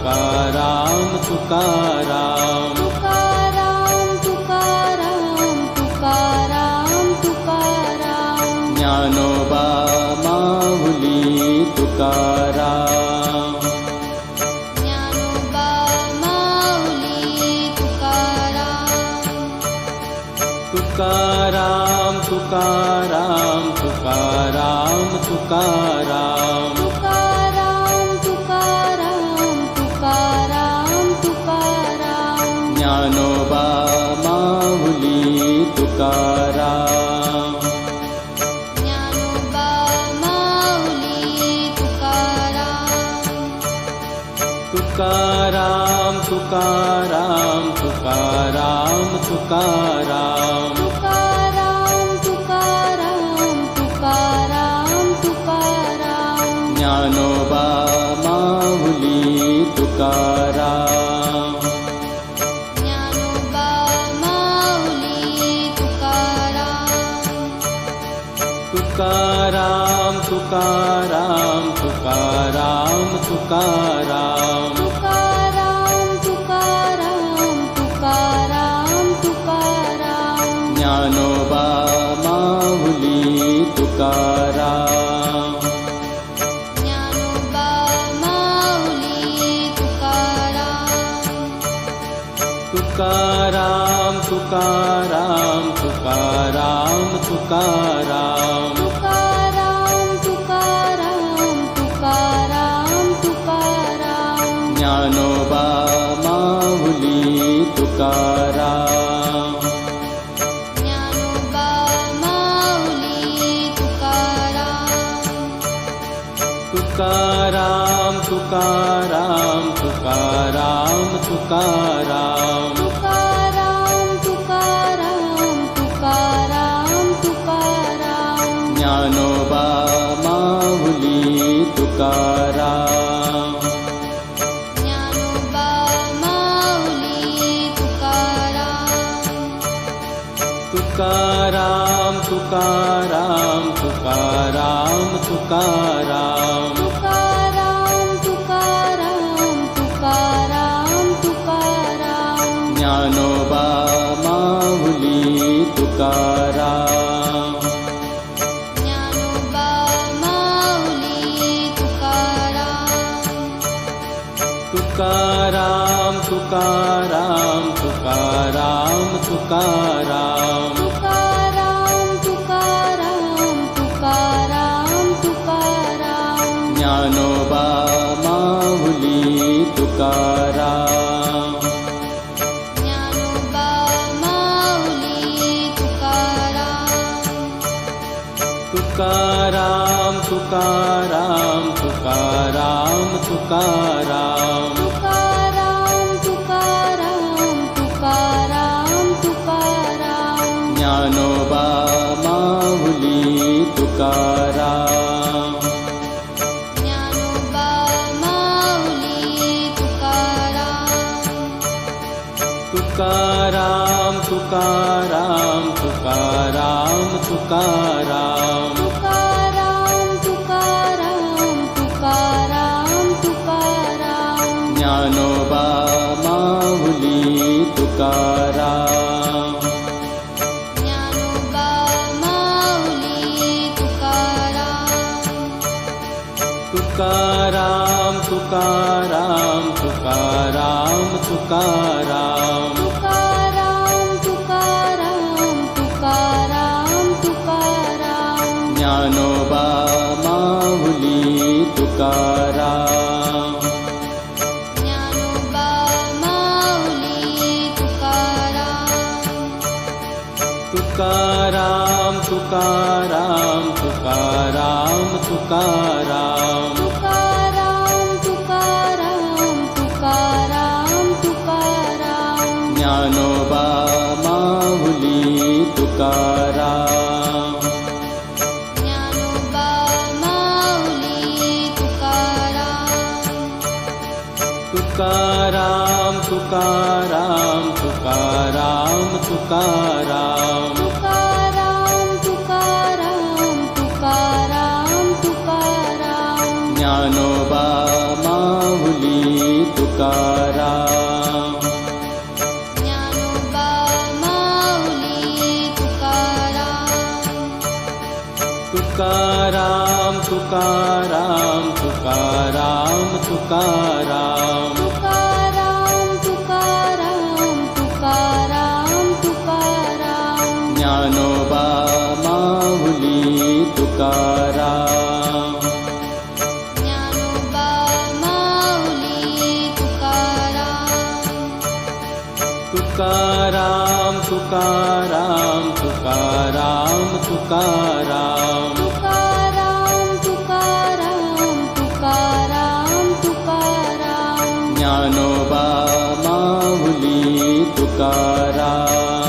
Tukaram Tukaram. Tukaram Tukaram Tukaram Tukaram. Dnyanoba Mauli Tukaram. Dnyanoba Tukaram Tukaram. Tukaram Tukaram Tukaram Tukaram Mauli Tukaram Tukaram Tukaram Tukaram. Tukaram Tukaram Tukaram. Tukaram Dnyanoba Mauli Tukaram Tukaram Tukaram Tukaram Tukaram. Tukaram Tukaram Tukaram Tukaram. Dnyanoba Mauli Tukaram. Dnyanoba Mauli Tukaram. Tukaram Tukaram Tukaram. Tukaram. Tukaram Tukaram Tukaram Tukaram. Dnyanoba Mauli Tukaram. Dnyanoba Tukaram Tukaram. Tukaram Tukaram Tukaram Tukaram. Mauli Tukaram Tukaram Tukaram Tukaram. Tukaram Tukaram Tukaram Tukaram Dnyanoba Mauli Tukaram Tukaram Tukaram Tukaram. Tukaram Tukaram Tukaram Tukaram. Dnyanoba Mahuli Tukaram. Dnyanoba Mahuli Tukaram. Tukaram Tukaram Tukaram Tukaram. Dnyanoba Dnyanoba Mauli Tukaram Tukaram Tukaram Tukaram. Tukaram Tukaram Tukaram Tukaram. Tukaram Dnyanoba Mauli Tukaram Tukaram Tukaram Tukaram Tukaram. Tukaram Tukaram Tukaram Tukaram. Dnyanoba Mauli Tukaram Dnyanoba Mauli Tukaram. Tukaram Tukaram Tukaram Tukaram. Tukaram Tukaram Tukaram Tukaram Mauli Tukaram Tukaram Tukaram Tukaram Tukaram Tukaram Tukaram. Tukaram Dnyanoba Mauli Tukaram Tukaram Tukaram Tukaram Tukaram. Tukaram Tukaram Tukaram Tukaram. Dnyanoba Mauli Tukaram. Dnyanoba Mauli Tukaram. Tukaram Tukaram Tukaram Tukaram. Tukaram Tukaram Tukaram Tukaram. Dnyanoba Mauli Tukaram